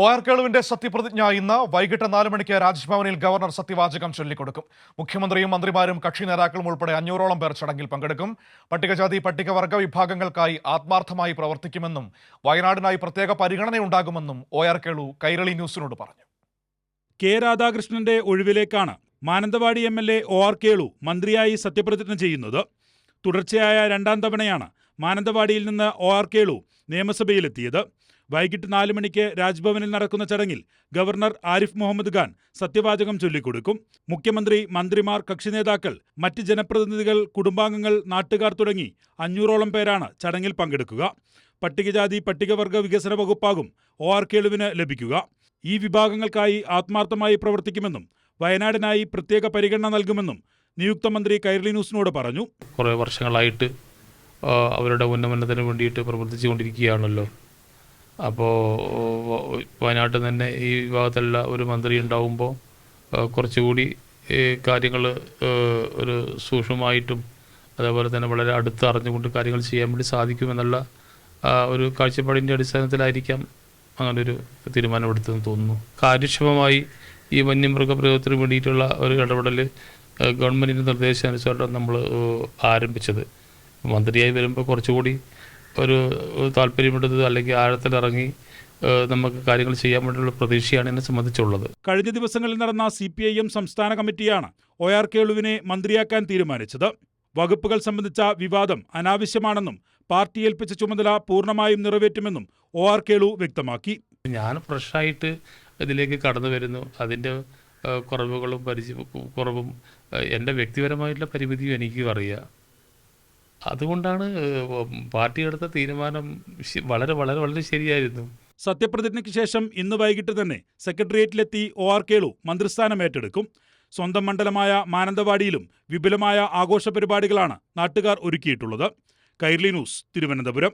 O R കേളുവിന്റെ സത്യപ്രതിജ്ഞ ഇന്ന് വൈകിട്ട് നാല് മണിക്ക് രാജ്ഭവനിൽ ഗവർണർ സത്യവാചകം ചൊല്ലിക്കൊടുക്കും. മുഖ്യമന്ത്രിയും മന്ത്രിമാരും കക്ഷി നേതാക്കളും ഉൾപ്പെടെ അഞ്ഞൂറോളം പേർ ചടങ്ങിൽ പങ്കെടുക്കും. പട്ടികജാതി പട്ടികവർഗ വിഭാഗങ്ങൾക്കായി ആത്മാർത്ഥമായി പ്രവർത്തിക്കുമെന്നും വയനാടിനായി പ്രത്യേക പരിഗണനയുണ്ടാകുമെന്നും ഒ ആർ കേളു കൈരളി ന്യൂസിനോട് പറഞ്ഞു. കെ രാധാകൃഷ്ണന്റെ ഒഴിവിലേക്കാണ് Mananthavady M L A O R Kelu മന്ത്രിയായി സത്യപ്രതിജ്ഞ ചെയ്യുന്നത്. തുടർച്ചയായ രണ്ടാം തവണയാണ് മാനന്തവാടിയിൽ നിന്ന് ഒ ആർ കേളു നിയമസഭയിലെത്തിയത്. വൈകിട്ട് നാല് മണിക്ക് രാജ്ഭവനിൽ നടക്കുന്ന ചടങ്ങിൽ ഗവർണർ ആരിഫ് മുഹമ്മദ് ഖാൻ സത്യവാചകം ചൊല്ലിക്കൊടുക്കും. മുഖ്യമന്ത്രി മന്ത്രിമാർ കക്ഷി നേതാക്കൾ മറ്റ് ജനപ്രതിനിധികൾ കുടുംബാംഗങ്ങൾ നാട്ടുകാർ തുടങ്ങി അഞ്ഞൂറോളം പേരാണ് ചടങ്ങിൽ പങ്കെടുക്കുക. പട്ടികജാതി പട്ടികവർഗ വികസന വകുപ്പാകും ഒ ആർ കേളുവിന് ലഭിക്കുക. ഈ വിഭാഗങ്ങൾക്കായി ആത്മാർത്ഥമായി പ്രവർത്തിക്കുമെന്നും വയനാടിനായി പ്രത്യേക പരിഗണന നൽകുമെന്നും നിയുക്ത മന്ത്രി കൈരളി ന്യൂസിനോട് പറഞ്ഞു. കുറേ വർഷങ്ങളായിട്ട് അവരുടെ ഉന്നമനത്തിന് വേണ്ടിയിട്ട് പ്രവർത്തിച്ചു കൊണ്ടിരിക്കുകയാണല്ലോ അപ്പോൾ വയനാട്ടിൽ തന്നെ ഈ വിഭാഗത്തിലുള്ള ഒരു മന്ത്രി ഉണ്ടാവുമ്പോൾ കുറച്ചുകൂടി കാര്യങ്ങൾ ഒരു സൂക്ഷ്മമായിട്ടും അതേപോലെ തന്നെ വളരെ അടുത്ത് അറിഞ്ഞുകൊണ്ട് കാര്യങ്ങൾ ചെയ്യാൻ വേണ്ടി സാധിക്കുമെന്നുള്ള ഒരു കാഴ്ചപ്പാടിന്റെ അടിസ്ഥാനത്തിലായിരിക്കാം അങ്ങനെ ഒരു തീരുമാനമെടുത്തതെന്ന് തോന്നുന്നു. കാര്യക്ഷമമായി ഈ വന്യമൃഗ പ്രയോഗത്തിന് വേണ്ടിയിട്ടുള്ള ഒരു ഇടപെടൽ ഗവൺമെന്റിന്റെ നിർദ്ദേശാനുസരണം നമ്മൾ ആരംഭിച്ചത്. മന്ത്രിയായി വരുമ്പോൾ കുറച്ചുകൂടി ഒരു താല്പര്യമുണ്ടത് അല്ലെങ്കിൽ ആഴത്തിലിറങ്ങി നമുക്ക് കാര്യങ്ങൾ ചെയ്യാൻ വേണ്ടിയുള്ള പ്രതീക്ഷയാണ് എന്നെ സംബന്ധിച്ചുള്ളത്. കഴിഞ്ഞ ദിവസങ്ങളിൽ നടന്ന സി പി ഐ എം സംസ്ഥാന കമ്മിറ്റിയാണ് ഒ ആർ കേളുവിനെ മന്ത്രിയാക്കാൻ തീരുമാനിച്ചത്. വകുപ്പുകൾ സംബന്ധിച്ച വിവാദം അനാവശ്യമാണെന്നും പാർട്ടി ഏൽപ്പിച്ച ചുമതല പൂർണമായും നിറവേറ്റുമെന്നും ഒ ആർ കേളു വ്യക്തമാക്കി. ഞാൻ ഫ്രഷായിട്ട് ഇതിലേക്ക് കടന്നു വരുന്നു. അതിന്റെ കുറവുകളും പരിചയ കുറവും എന്റെ വ്യക്തിപരമായിട്ടുള്ള പരിമിതിയും എനിക്കും അറിയാം. അതുകൊണ്ടാണ് പാർട്ടി എടുത്ത തീരുമാനം വളരെ വളരെ വളരെ ശരിയായിരുന്നു. സത്യപ്രതിജ്ഞയ്ക്ക് ശേഷം ഇന്ന് വൈകിട്ട് തന്നെ സെക്രട്ടേറിയറ്റിലെത്തി ഒ ആർ കേളു മന്ത്രിസ്ഥാനം ഏറ്റെടുക്കും. സ്വന്തം മണ്ഡലമായ മാനന്തവാടിയിലും വിപുലമായ ആഘോഷ പരിപാടികളാണ് നാട്ടുകാർ ഒരുക്കിയിട്ടുള്ളത്. കൈർലി ന്യൂസ് തിരുവനന്തപുരം.